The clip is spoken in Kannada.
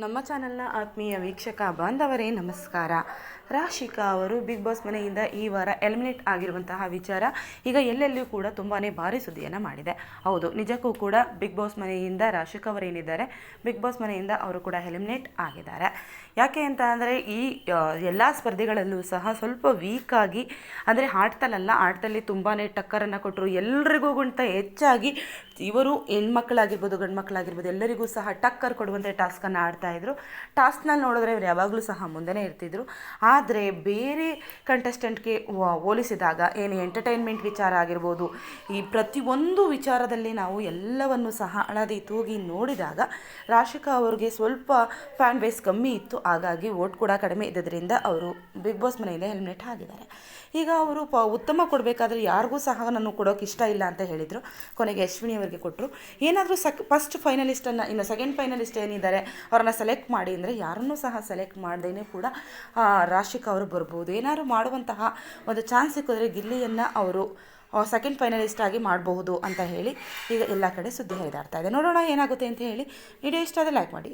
ನಮ್ಮ ಚಾನಲ್ನ ಆತ್ಮೀಯ ವೀಕ್ಷಕ ಬಾಂಧವರೇ, ನಮಸ್ಕಾರ. ರಾಶಿಕಾ ಅವರು ಬಿಗ್ ಬಾಸ್ ಮನೆಯಿಂದ ಈ ವಾರ ಎಲಿಮಿನೇಟ್ ಆಗಿರುವಂತಹ ವಿಚಾರ ಈಗ ಎಲ್ಲೆಲ್ಲಿಯೂ ಕೂಡ ತುಂಬಾ ಭಾರಿ ಸುದ್ದಿಯನ್ನು ಮಾಡಿದೆ. ಹೌದು, ನಿಜಕ್ಕೂ ಕೂಡ ಬಿಗ್ ಬಾಸ್ ಮನೆಯಿಂದ ರಾಶಿಕಾ ಅವರೇನಿದ್ದಾರೆ ಬಿಗ್ ಬಾಸ್ ಮನೆಯಿಂದ ಅವರು ಕೂಡ ಎಲಿಮಿನೇಟ್ ಆಗಿದ್ದಾರೆ. ಯಾಕೆ ಅಂತ ಅಂದರೆ ಈ ಎಲ್ಲ ಸ್ಪರ್ಧೆಗಳಲ್ಲೂ ಸಹ ಸ್ವಲ್ಪ ವೀಕಾಗಿ ಅಂದರೆ ಆಟದಲ್ಲ ಆಟದಲ್ಲಿ ತುಂಬಾ ಟಕ್ಕರನ್ನು ಕೊಟ್ಟರು ಎಲ್ರಿಗೂ ಹೆಚ್ಚಾಗಿ ಇವರು ಹೆಣ್ಮಕ್ಳಾಗಿರ್ಬೋದು ಗಂಡು ಮಕ್ಕಳಾಗಿರ್ಬೋದು ಎಲ್ಲರಿಗೂ ಸಹ ಟಕ್ಕರ್ ಕೊಡುವಂಥ ಟಾಸ್ಕನ್ನು ಆಡ್ತಾ ಇದ್ರು. ಟಾಸ್ಕ್ನಲ್ಲಿ ನೋಡಿದ್ರೆ ಇವ್ರು ಯಾವಾಗಲೂ ಸಹ ಮುಂದೆನೇ ಇರ್ತಿದ್ರು. ಆದರೆ ಬೇರೆ ಕಂಟೆಸ್ಟೆಂಟ್ಗೆ ಹೋಲಿಸಿದಾಗ ಏನು ಎಂಟರ್ಟೈನ್ಮೆಂಟ್ ವಿಚಾರ ಆಗಿರ್ಬೋದು, ಈ ಪ್ರತಿಯೊಂದು ವಿಚಾರದಲ್ಲಿ ನಾವು ಎಲ್ಲವನ್ನು ಸಹ ಅಳದಿ ತೂಗಿ ನೋಡಿದಾಗ ರಾಶಿಕಾ ಅವ್ರಿಗೆ ಸ್ವಲ್ಪ ಫ್ಯಾನ್ ಬೇಸ್ ಕಮ್ಮಿ ಇತ್ತು. ಹಾಗಾಗಿ ಓಟ್ ಕೂಡ ಕಡಿಮೆ ಇದ್ದರಿಂದ ಅವರು ಬಿಗ್ ಬಾಸ್ ಮನೆಯಿಂದ ಹೆಲ್ಮೆಟ್ ಆಗಿದ್ದಾರೆ ಈಗ ಅವರು ಪ, ಉತ್ತಮ ಕೊಡಬೇಕಾದ್ರೆ ಯಾರಿಗೂ ಸಹ ನಾನು ಕೊಡೋಕೆ ಇಷ್ಟ ಇಲ್ಲ ಅಂತ ಹೇಳಿದರು. ಕೊನೆಗೆ ಅಶ್ವಿನಿ ಅವರಿಗೆ ಕೊಟ್ಟರು ಏನಾದರೂ ಸಕ್ ಫಸ್ಟ್ ಫೈನಲಿಸ್ಟನ್ನು ಇನ್ನು ಸೆಕೆಂಡ್ ಫೈನಲಿಸ್ಟ್ ಏನಿದ್ದಾರೆ, ಅವ್ರನ್ನ ಸೆಲೆಕ್ಟ್ ಮಾಡಿ ಅಂದರೆ ಯಾರನ್ನೂ ಸಹ ಸೆಲೆಕ್ಟ್ ಮಾಡ್ದೇ ಕೂಡ ರಾಶಿಕ್ ಅವರು ಬರ್ಬೋದು. ಏನಾದ್ರು ಮಾಡುವಂತಹ ಒಂದು ಚಾನ್ಸ್ ಸಿಕ್ಕಿದ್ರೆ ಗಿಲ್ಲಿಯನ್ನು ಅವರು ಸೆಕೆಂಡ್ ಫೈನಲಿಸ್ಟ್ ಆಗಿ ಮಾಡಬಹುದು ಅಂತ ಹೇಳಿ ಈಗ ಎಲ್ಲ ಕಡೆ ಸುದ್ದಿ ಹರಿದಾಡ್ತಾ ಇದೆ. ನೋಡೋಣ ಏನಾಗುತ್ತೆ ಅಂತ ಹೇಳಿ. ವಿಡಿಯೋ ಇಷ್ಟ ಆದರೆ ಲೈಕ್ ಮಾಡಿ.